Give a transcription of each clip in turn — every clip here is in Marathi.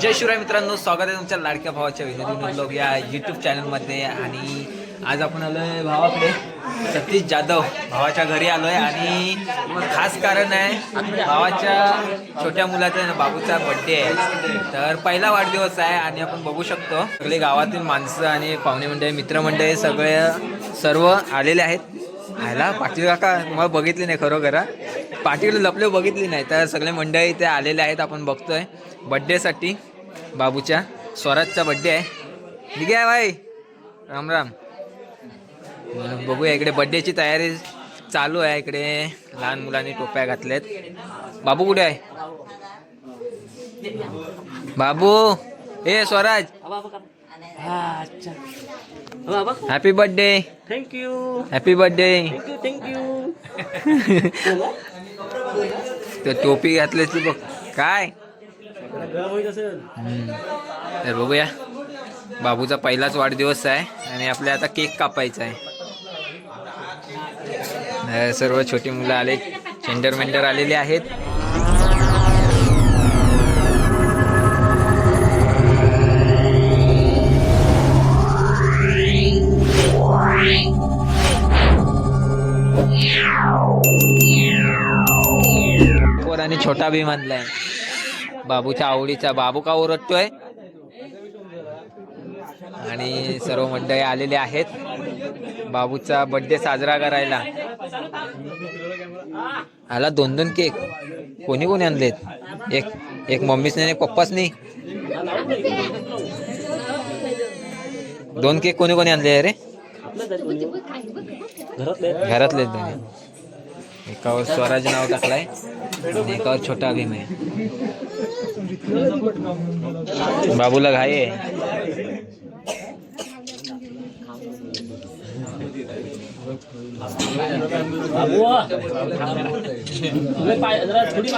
जय शिवराय मित्रांनो स्वागत आहे तुमच्या लाडक्या भावाच्या विनोदी ब्लॉग या यूट्यूब चॅनलमध्ये आणि आज आपण आलो आहे भावाकडे. सतीश जाधव भावाच्या घरी आलो आहे आणि खास कारण आहे भावाच्या छोट्या मुलाचा आहे बाबूचा बड्डे आहे. तर पहिला वाढदिवस आहे आणि आपण बघू शकतो. सगळे गावातील माणसं आणि पाहुणे मंडळी मित्रमंडळी सगळे सर्व आलेले आहेत. ह्याला पाटील काका मला बघितली नाही खरोखर पाटील लपले बघितली नाही. तर सगळे मंडळी इथे आलेले आहेत आपण बघतोय. बड्डेसाठी बाबूच्या स्वराजचा बड्डे आहे. ठीक आहे भाई. राम राम. बघूया इकडे बड्डेची तयारी चालू आहे इकडे. लहान मुलांनी टोप्या घातल्यात. बाबू कुठे आहे? बाबू. ए Swaraj. Happy birthday thank you happy birthday thank you thank you ते टोपी घातल्याची बघ. काय. तर बघूया. बाबूचा पहिलाच वाढदिवस आहे आणि आपल्या आता केक कापायचा आहे. सर्व छोटी मुलं आले. चेंडर मेंडर आलेले आहेत. पोराने छोटा भी म्हणलाय. बाबूच्या आवडीचा. बाबू का ओरडतोय? आणि सर्व मंडळी आलेले आहेत. बाबूचा बर्थडे साजरा करायला. आला दोन दोन केक. कोणी कोणी आणलेत? एक एक मम्मीच नाही पप्पाच नाही दोन केक कोणी कोणी आणले रे? घरातले दोन्ही एकावर स्वराज नाव टाकलाय, आणि एकावर छोटा भीम आहे. बाबूला घाई आहे. थोडी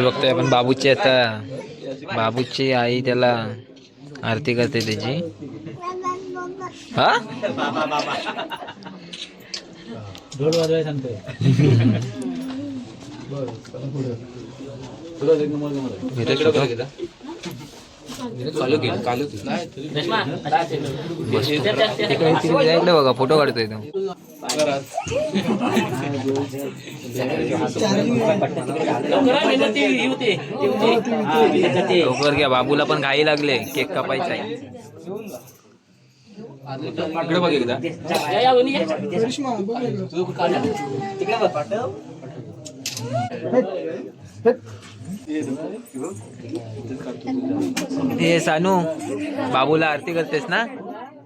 बघतोय आपण बाबूची आता. बाबूची आई त्याला आरती करते त्याची. हा? बघा फोटो काढतोय तो. लवकर घ्या बाबूला पण घाई लागले केक कापायचा आहे. इकडे बघ एकदा. हे सानू बाबूला आरती करतेस ना?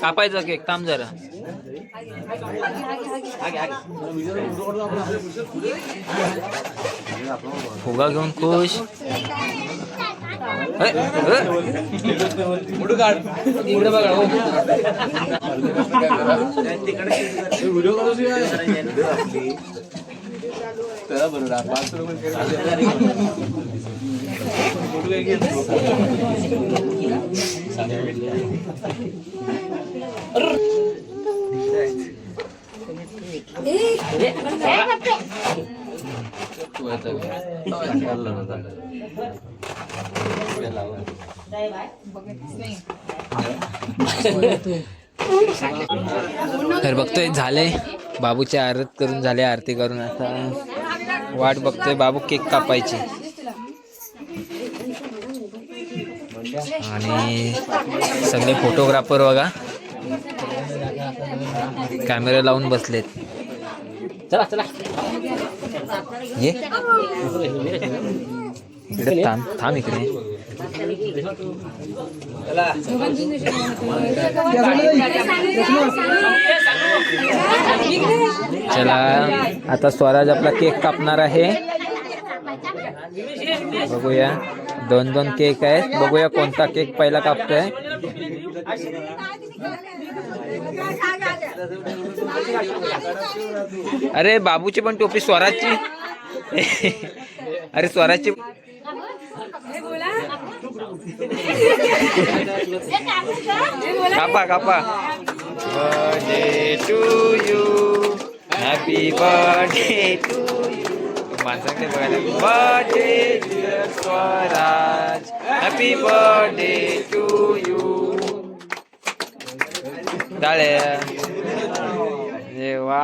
कापायचा केक थांब जरा. फुगा घेऊन खुश. ए, ए. तर बघतोय झाले. बाबूची आरत करून झाले आरती करून आता. वाट बघतोय बाबू केक कापायची. आणि सगळे फोटोग्राफर बघा. कॅमेरा लावून बसलेत. चला चला. ये. इकडे थांब थांब इकडे. चला. आता स्वराज आपला केक कापणार आहे. बघूया. दोन दोन केक आहेत. बघूया कोणता केक पहिला कापतोय. अरे बाबूची पण टोपी स्वराजची. अरे स्वराजची कापा कापा. Birthday to you happy birthday to you माणसाकडे बघायला birthday Swaraj. Happy birthday to you डाळे वा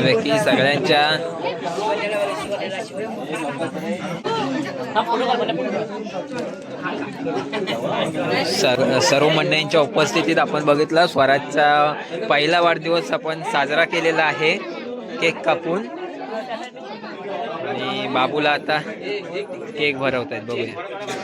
व्यक्ती सगळ्यांच्या सर सर्व मंडळींच्या उपस्थितीत आपण बघितलं स्वराजचा पहिला वाढदिवस आपण साजरा केलेला आहे केक कापून. आणि बाबूला आता केक भरवत आहेत बघूया.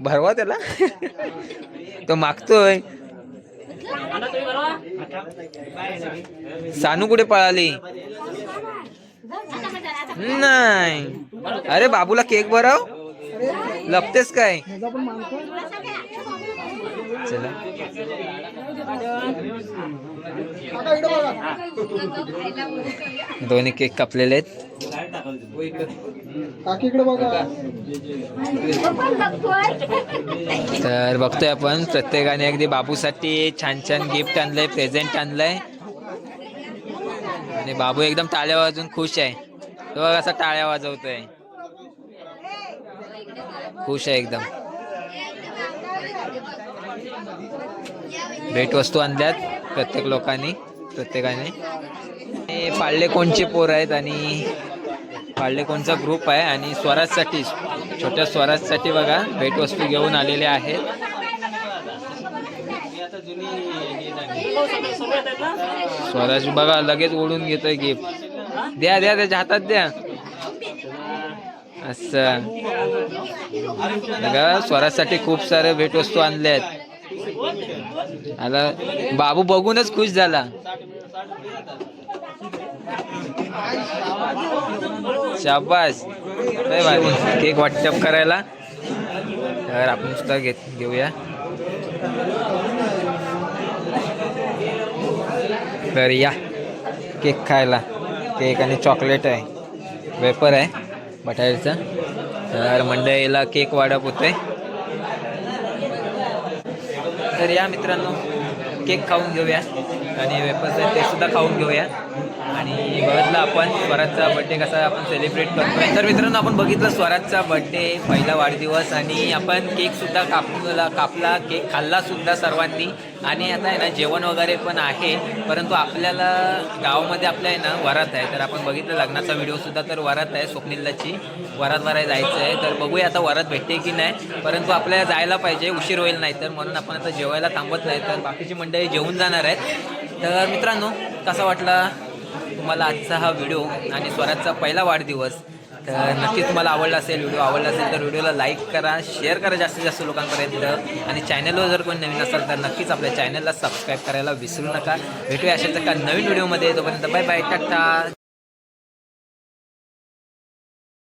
भरवा त्याला? तो मागतोय. सानू कुठे पळाली? नाही. अरे बाबूला केक भरव? लपतेस काय? चला. दोन्ही केक कापलेले आहेत. तर बघतोय आपण प्रत्येकाने अगदी बाबूसाठी छान छान गिफ्ट आणलंय प्रेझेंट आणलंय. आणि बाबू एकदम टाळ्या वाजून खुश आहे. तो असा टाळ्या वाजवतोय. खुश आहे एकदम. भेटवस्तू आणल्यात प्रत्येक लोकांनी प्रत्येकाने. पाळले कोणचे पोर आहेत आणि पाळले कोणचा ग्रुप आहे आणि स्वराजसाठी छोट्या स्वराजसाठी बघा भेटवस्तू घेऊन आलेले आहेत. स्वराज बघा लगेच ओढून घेतोय गिफ्ट द्या द्या त्याच्या हातात द्या. असं. बघा स्वराजसाठी खूप सारे भेटवस्तू आणले आहेत. आता बाबू बघूनच खुश झाला. शाबास. काय भारी केक वाटप करायला. तर आपण सुद्धा घेत घेऊया. तर या. केक खायला. केक आणि चॉकलेट आहे. वेपर आहे. बटाट्याचा. तर मंडईला केक वाढप होते तर या मित्रांनो. केक खाऊन घेऊया. आणि वेपर्स आहेत ते सुद्धा खाऊन घेऊया. आणि बघितलं आपण स्वराजचा बड्डे कसा आपण सेलिब्रेट करतोय. तर मित्रांनो आपण बघितलं स्वराजचा बड्डे पहिला वाढदिवस. आणि आपण केक सुद्धा कापला कापला केक खाल्ला सुद्धा सर्वांनी. आणि आता आहे ना जेवण वगैरे पण आहे. परंतु आपल्याला गावामध्ये आपल्या आहे ना वरात आहे. तर आपण बघितलं लग्नाचा व्हिडिओ सुद्धा तर वरात आहे स्वप्निल्लाची वरात वराय जायचं आहे. तर बघूया आता वरात भेटते की नाही. परंतु आपल्याला जायला पाहिजे उशीर होईल नाही तर म्हणून आपण आता जेवायला थांबत नाही. तर बाकीची मंडळी जेवून जाणार आहेत. तर मित्रांनो कसा वाटला तुम्हाला आजचा हा व्हिडिओ आणि स्वराजचा पहिला वाढदिवस? तर नक्कीच तुम्हाला आवडला असेल व्हिडिओ आवडला असेल तर व्हिडिओला लाईक करा शेअर करा जास्तीत जास्त लोकांपर्यंत. आणि चॅनलवर जर कोणी नवीन असेल तर नक्कीच आपल्या चॅनलला सबस्क्राईब करायला विसरू नका. भेटूया असेल तर का नवीन व्हिडिओमध्ये. तोपर्यंत बाय बाय टाटा!